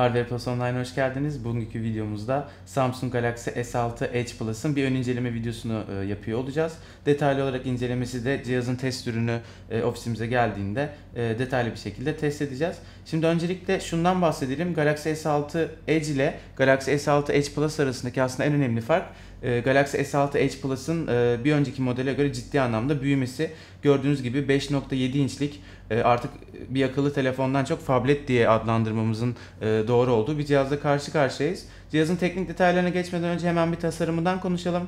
Hardware Plus Online'a hoş geldiniz. Bugünkü videomuzda Samsung Galaxy S6 Edge Plus'ın bir ön inceleme videosunu e, yapıyor olacağız. Detaylı olarak incelemesi de cihazın test ürünü e, ofisimize geldiğinde e, detaylı bir şekilde test edeceğiz. Şimdi öncelikle şundan bahsedelim. Galaxy S6 Edge ile Galaxy S6 Edge Plus arasındaki aslında en önemli fark e, Galaxy S6 Edge Plus'ın e, bir önceki modele göre ciddi anlamda büyümesi. Gördüğünüz gibi 5.7 inçlik e, artık bir akıllı telefondan çok phablet diye adlandırmamızın e, doğru olduğu bir cihazla karşı karşıyayız. Cihazın teknik detaylarına geçmeden önce hemen bir tasarımından konuşalım.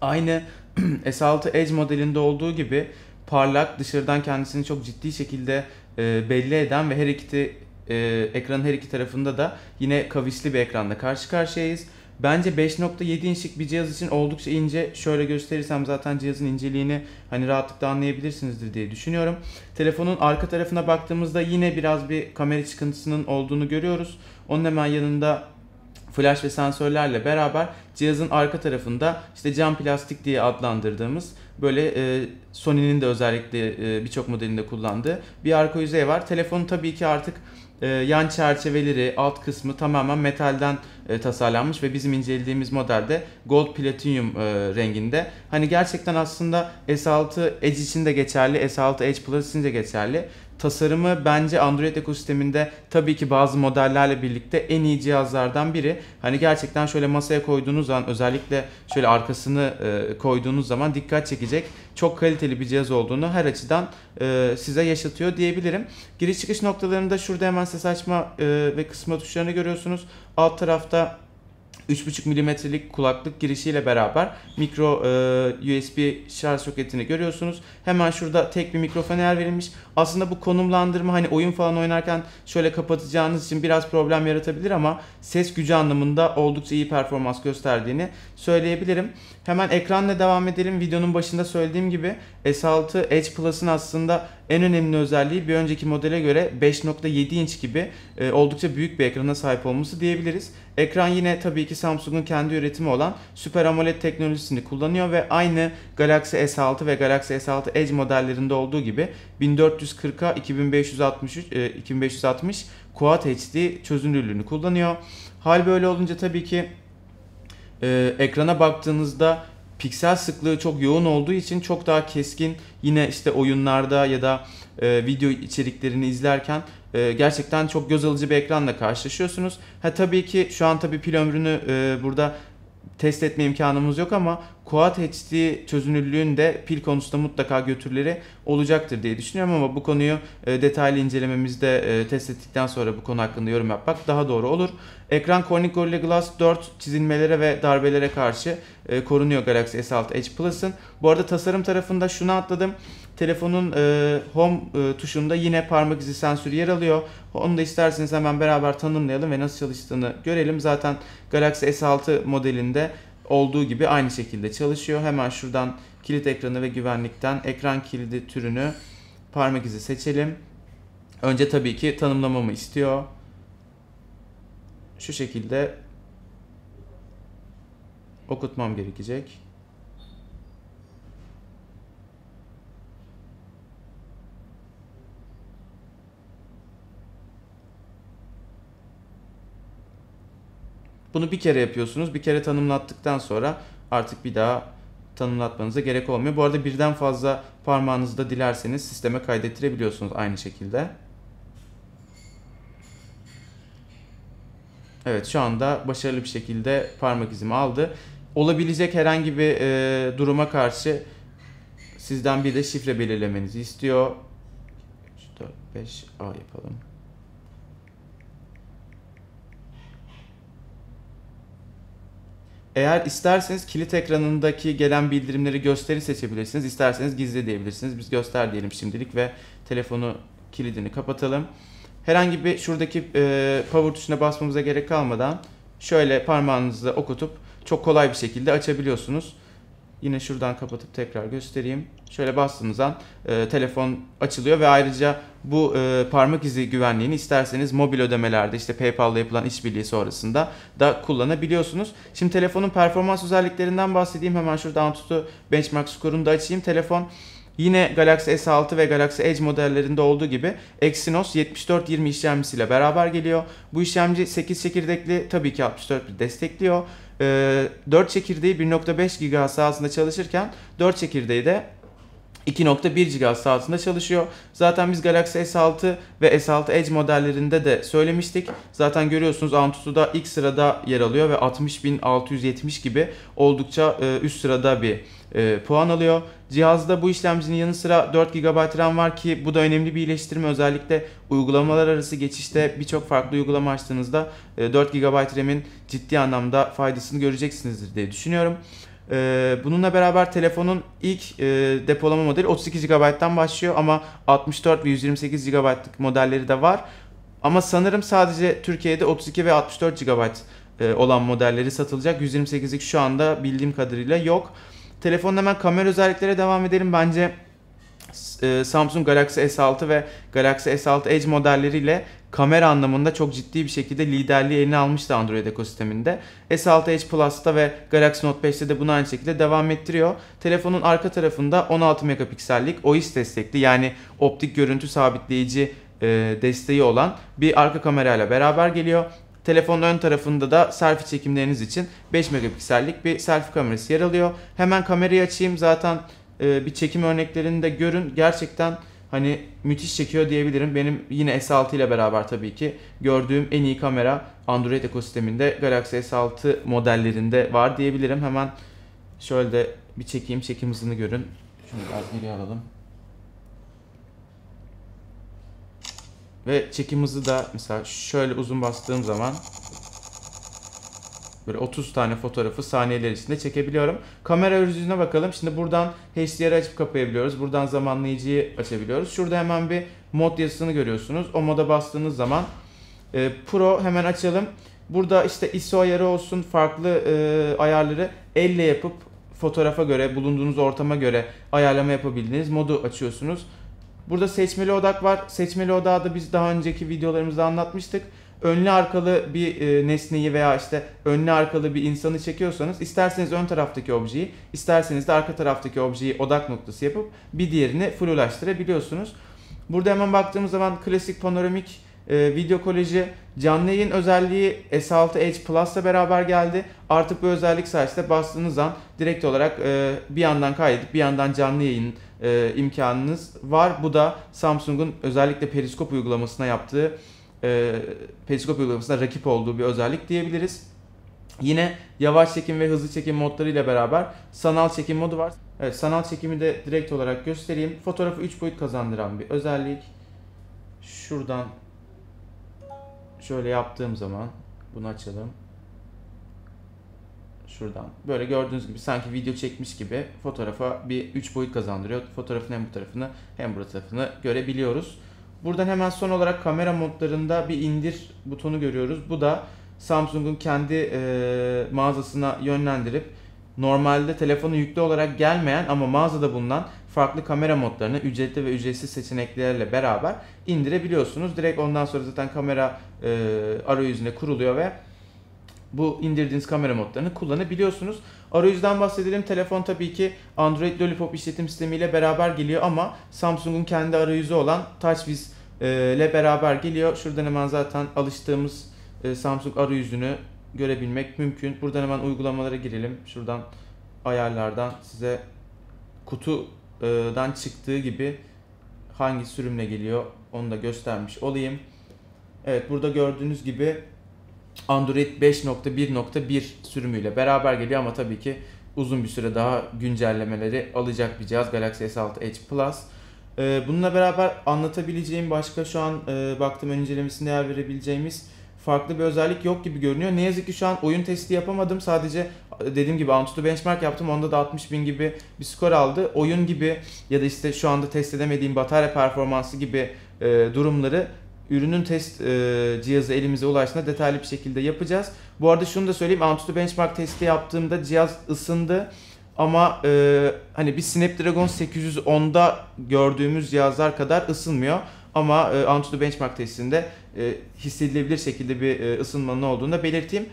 Aynı S6 Edge modelinde olduğu gibi parlak, dışarıdan kendisini çok ciddi şekilde e, belli eden ve her iki e, ekranın her iki tarafında da yine kavisli bir ekranda karşı karşıyayız. Bence 5.7 inçlik bir cihaz için oldukça ince. Şöyle gösterirsem zaten cihazın inceliğini hani rahatlıkla anlayabilirsinizdir diye düşünüyorum. Telefonun arka tarafına baktığımızda yine biraz bir kamera çıkıntısının olduğunu görüyoruz. Onun hemen yanında flash ve sensörlerle beraber cihazın arka tarafında işte cam plastik diye adlandırdığımız böyle e, Sony'nin de özellikle e, birçok modelinde kullandığı bir arka yüzey var. Telefon tabii ki artık e, yan çerçeveleri, alt kısmı tamamen metalden e, tasarlanmış ve bizim incelediğimiz modelde gold platinum e, renginde. Hani gerçekten aslında S6 Edge için de geçerli, S6 Edge Plus için de geçerli tasarımı bence Android ekosisteminde tabii ki bazı modellerle birlikte en iyi cihazlardan biri. Hani gerçekten şöyle masaya koyduğunuz zaman özellikle şöyle arkasını e, koyduğunuz zaman dikkat çekecek çok kaliteli bir cihaz olduğunu her açıdan e, size yaşatıyor diyebilirim. Giriş çıkış noktalarında şurada hemen ses açma e, ve kısma tuşlarını görüyorsunuz. Alt tarafta 3.5 milimetrelik kulaklık girişiyle beraber mikro e, USB şarj soketini görüyorsunuz. Hemen şurada tek bir mikrofon yer verilmiş. Aslında bu konumlandırma hani oyun falan oynarken şöyle kapatacağınız için biraz problem yaratabilir ama ses gücü anlamında oldukça iyi performans gösterdiğini söyleyebilirim. Hemen ekranla devam edelim. Videonun başında söylediğim gibi S6 Edge Plus'ın aslında en önemli özelliği bir önceki modele göre 5.7 inç gibi e, oldukça büyük bir ekrana sahip olması diyebiliriz. Ekran yine tabii ki Samsung'un kendi üretimi olan Super AMOLED teknolojisini kullanıyor ve aynı Galaxy S6 ve Galaxy S6 Edge modellerinde olduğu gibi 1440'a 2563 e, 2560 Quad HD çözünürlüğünü kullanıyor. Hal böyle olunca tabii ki e, ekrana baktığınızda piksel sıklığı çok yoğun olduğu için çok daha keskin yine işte oyunlarda ya da e, video içeriklerini izlerken e, gerçekten çok göz alıcı bir ekranla karşılaşıyorsunuz. Ha tabii ki şu an tabii pil ömrünü e, burada test etme imkanımız yok ama Quad HD çözünürlüğünde pil konusunda mutlaka götürleri olacaktır diye düşünüyorum ama bu konuyu e, detaylı incelememizde e, test ettikten sonra bu konu hakkında yorum yapmak daha doğru olur. Ekran Corning Gorilla Glass 4 çizilmelere ve darbelere karşı e, korunuyor Galaxy S6 Edge Plus'ın. Bu arada tasarım tarafında şunu atladım. Telefonun e, home e, tuşunda yine parmak izi sensörü yer alıyor. Onu da isterseniz hemen beraber tanımlayalım ve nasıl çalıştığını görelim. Zaten Galaxy S6 modelinde olduğu gibi aynı şekilde çalışıyor. Hemen şuradan kilit ekranı ve güvenlikten ekran kilidi türünü parmak izi seçelim. Önce tabii ki tanımlamamı istiyor. Şu şekilde okutmam gerekecek. Bunu bir kere yapıyorsunuz. Bir kere tanımlattıktan sonra artık bir daha tanımlatmanıza gerek olmuyor. Bu arada birden fazla parmağınızı da dilerseniz sisteme kaydettirebiliyorsunuz aynı şekilde. Evet şu anda başarılı bir şekilde parmak izimi aldı. Olabilecek herhangi bir e, duruma karşı sizden bir de şifre belirlemenizi istiyor. 3, 4, 5 A yapalım. Eğer isterseniz kilit ekranındaki gelen bildirimleri gösteri seçebilirsiniz. İsterseniz gizli diyebilirsiniz. Biz göster diyelim şimdilik ve telefonu kilidini kapatalım. Herhangi bir şuradaki e, power tuşuna basmamıza gerek kalmadan şöyle parmağınızı okutup çok kolay bir şekilde açabiliyorsunuz. Yine şuradan kapatıp tekrar göstereyim. Şöyle bastığınız an e, telefon açılıyor ve ayrıca bu e, parmak izi güvenliğini isterseniz mobil ödemelerde işte PayPal'la yapılan işbirliği sonrasında da kullanabiliyorsunuz. Şimdi telefonun performans özelliklerinden bahsedeyim. Hemen şurada Antutu Benchmark skorunu da açayım. Telefon Yine Galaxy S6 ve Galaxy Edge modellerinde olduğu gibi Exynos 7420 işlemcisiyle beraber geliyor. Bu işlemci 8 çekirdekli tabii ki 64 bit destekliyor. Ee, 4 çekirdeği 1.5 GHz hızında çalışırken 4 çekirdeği de 2.1 GHz altında çalışıyor. Zaten biz Galaxy S6 ve S6 Edge modellerinde de söylemiştik. Zaten görüyorsunuz Antutu'da ilk sırada yer alıyor ve 60.670 gibi oldukça e, üst sırada bir e, puan alıyor. Cihazda bu işlemcinin yanı sıra 4 GB RAM var ki bu da önemli bir iyileştirme. Özellikle uygulamalar arası geçişte birçok farklı uygulama açtığınızda e, 4 GB RAM'in ciddi anlamda faydasını göreceksinizdir diye düşünüyorum. Ee, bununla beraber telefonun ilk e, depolama modeli 32 GB'dan başlıyor ama 64 ve 128 GB'lık modelleri de var. Ama sanırım sadece Türkiye'de 32 ve 64 GB e, olan modelleri satılacak. 128'lik şu anda bildiğim kadarıyla yok. Telefonun hemen kamera özelliklere devam edelim. Bence e, Samsung Galaxy S6 ve Galaxy S6 Edge modelleriyle kamera anlamında çok ciddi bir şekilde liderliği eline almıştı Android ekosisteminde. S6 Edge Plus'ta ve Galaxy Note 5'te de bunu aynı şekilde devam ettiriyor. Telefonun arka tarafında 16 megapiksellik OIS destekli yani optik görüntü sabitleyici e, desteği olan bir arka kamerayla beraber geliyor. Telefonun ön tarafında da selfie çekimleriniz için 5 megapiksellik bir selfie kamerası yer alıyor. Hemen kamerayı açayım zaten e, bir çekim örneklerini de görün. Gerçekten hani müthiş çekiyor diyebilirim. Benim yine S6 ile beraber tabii ki gördüğüm en iyi kamera Android ekosisteminde Galaxy S6 modellerinde var diyebilirim. Hemen şöyle de bir çekeyim çekim hızını görün. Şunu biraz geriye alalım. Ve çekim hızı da mesela şöyle uzun bastığım zaman Böyle 30 tane fotoğrafı saniyeler içinde çekebiliyorum. Kamera yüzüne bakalım. Şimdi buradan HDR'ı açıp kapayabiliyoruz. Buradan zamanlayıcıyı açabiliyoruz. Şurada hemen bir mod yazısını görüyorsunuz. O moda bastığınız zaman e, Pro hemen açalım. Burada işte ISO ayarı olsun farklı e, ayarları elle yapıp fotoğrafa göre bulunduğunuz ortama göre ayarlama yapabildiğiniz modu açıyorsunuz. Burada seçmeli odak var. Seçmeli odağı da biz daha önceki videolarımızda anlatmıştık önlü arkalı bir e, nesneyi veya işte önlü arkalı bir insanı çekiyorsanız isterseniz ön taraftaki objeyi isterseniz de arka taraftaki objeyi odak noktası yapıp bir diğerini flulaştırabiliyorsunuz. Burada hemen baktığımız zaman klasik panoramik e, video koleji canlı yayın özelliği S6 Edge Plus'la beraber geldi. Artık bu özellik sayesinde bastığınız an direkt olarak e, bir yandan kaydedip bir yandan canlı yayın e, imkanınız var. Bu da Samsung'un özellikle periskop uygulamasına yaptığı e, periskop uygulamasında rakip olduğu bir özellik diyebiliriz. Yine yavaş çekim ve hızlı çekim modlarıyla beraber sanal çekim modu var. Evet sanal çekimi de direkt olarak göstereyim. Fotoğrafı 3 boyut kazandıran bir özellik. Şuradan şöyle yaptığım zaman bunu açalım. Şuradan böyle gördüğünüz gibi sanki video çekmiş gibi fotoğrafa bir 3 boyut kazandırıyor. Fotoğrafın hem bu tarafını hem bu tarafını görebiliyoruz. Buradan hemen son olarak kamera modlarında bir indir butonu görüyoruz. Bu da Samsung'un kendi e, mağazasına yönlendirip normalde telefonu yüklü olarak gelmeyen ama mağazada bulunan farklı kamera modlarını ücretli ve ücretsiz seçeneklerle beraber indirebiliyorsunuz. Direkt ondan sonra zaten kamera e, arayüzüne kuruluyor ve bu indirdiğiniz kamera modlarını kullanabiliyorsunuz. Arayüzden bahsedelim. Telefon tabii ki Android Lollipop işletim sistemiyle beraber geliyor ama Samsung'un kendi arayüzü olan TouchWiz e, ile beraber geliyor. Şuradan hemen zaten alıştığımız e, Samsung arayüzünü görebilmek mümkün. Buradan hemen uygulamalara girelim. Şuradan ayarlardan size kutudan çıktığı gibi hangi sürümle geliyor onu da göstermiş olayım. Evet burada gördüğünüz gibi Android 5.1.1 sürümüyle beraber geliyor ama tabii ki uzun bir süre daha güncellemeleri alacak bir cihaz Galaxy S6 Edge Plus. Ee, bununla beraber anlatabileceğim başka şu an e, baktım ön yer verebileceğimiz farklı bir özellik yok gibi görünüyor. Ne yazık ki şu an oyun testi yapamadım. Sadece dediğim gibi Antutu benchmark yaptım. Onda da 60 bin gibi bir skor aldı. Oyun gibi ya da işte şu anda test edemediğim batarya performansı gibi e, durumları ürünün test e, cihazı elimize ulaştığında detaylı bir şekilde yapacağız. Bu arada şunu da söyleyeyim. Antutu benchmark testi yaptığımda cihaz ısındı. Ama e, hani bir Snapdragon 810'da gördüğümüz cihazlar kadar ısınmıyor. Ama e, Antutu benchmark testinde e, hissedilebilir şekilde bir e, ısınmanın olduğunu da belirteyim.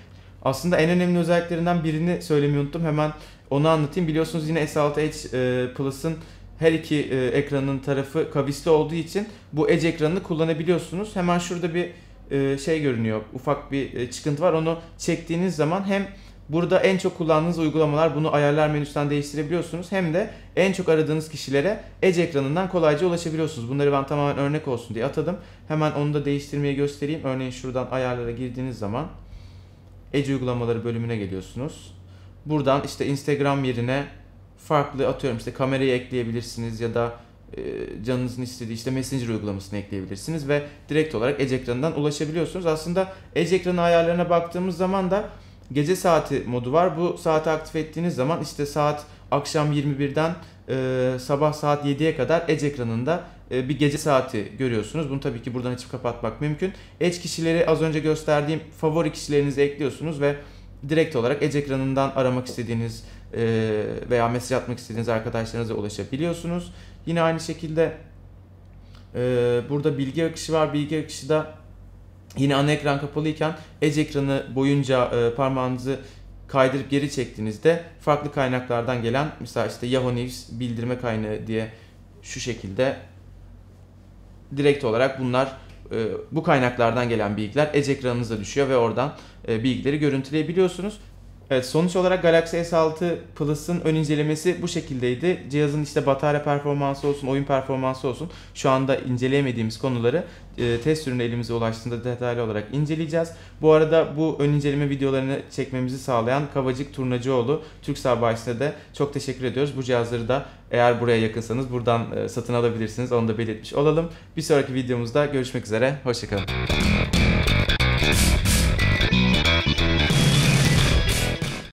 Aslında en önemli özelliklerinden birini söylemeyi unuttum. Hemen onu anlatayım. Biliyorsunuz yine S6 Edge e, Plus'ın her iki e, ekranın tarafı kavisli olduğu için bu Edge ekranını kullanabiliyorsunuz. Hemen şurada bir e, şey görünüyor. Ufak bir e, çıkıntı var. Onu çektiğiniz zaman hem burada en çok kullandığınız uygulamalar bunu ayarlar menüsünden değiştirebiliyorsunuz. Hem de en çok aradığınız kişilere Edge ekranından kolayca ulaşabiliyorsunuz. Bunları ben tamamen örnek olsun diye atadım. Hemen onu da değiştirmeyi göstereyim. Örneğin şuradan ayarlara girdiğiniz zaman Edge uygulamaları bölümüne geliyorsunuz. Buradan işte Instagram yerine farklı atıyorum işte kamerayı ekleyebilirsiniz ya da e, canınızın istediği işte Messenger uygulamasını ekleyebilirsiniz ve direkt olarak Edge ekranından ulaşabiliyorsunuz. Aslında Edge ekranı ayarlarına baktığımız zaman da gece saati modu var. Bu saati aktif ettiğiniz zaman işte saat akşam 21'den e, sabah saat 7'ye kadar Edge ekranında e, bir gece saati görüyorsunuz. Bunu tabii ki buradan açıp kapatmak mümkün. Edge kişileri az önce gösterdiğim favori kişilerinizi ekliyorsunuz ve direkt olarak Edge ekranından aramak istediğiniz e, veya mesaj atmak istediğiniz arkadaşlarınıza ulaşabiliyorsunuz. Yine aynı şekilde e, burada bilgi akışı var. Bilgi akışı da yine ana ekran kapalıyken Edge ekranı boyunca e, parmağınızı kaydırıp geri çektiğinizde farklı kaynaklardan gelen mesela işte Yahoo News bildirme kaynağı diye şu şekilde direkt olarak bunlar bu kaynaklardan gelen bilgiler Edge ekranınıza düşüyor ve oradan e, bilgileri görüntüleyebiliyorsunuz. Evet sonuç olarak Galaxy S6 Plus'ın ön incelemesi bu şekildeydi. Cihazın işte batarya performansı olsun, oyun performansı olsun şu anda inceleyemediğimiz konuları e, test ürünü elimize ulaştığında detaylı olarak inceleyeceğiz. Bu arada bu ön inceleme videolarını çekmemizi sağlayan Kavacık Turnacıoğlu Türksel Bayisi'ne de çok teşekkür ediyoruz. Bu cihazları da eğer buraya yakınsanız buradan e, satın alabilirsiniz. Onu da belirtmiş olalım. Bir sonraki videomuzda görüşmek üzere. Hoşçakalın.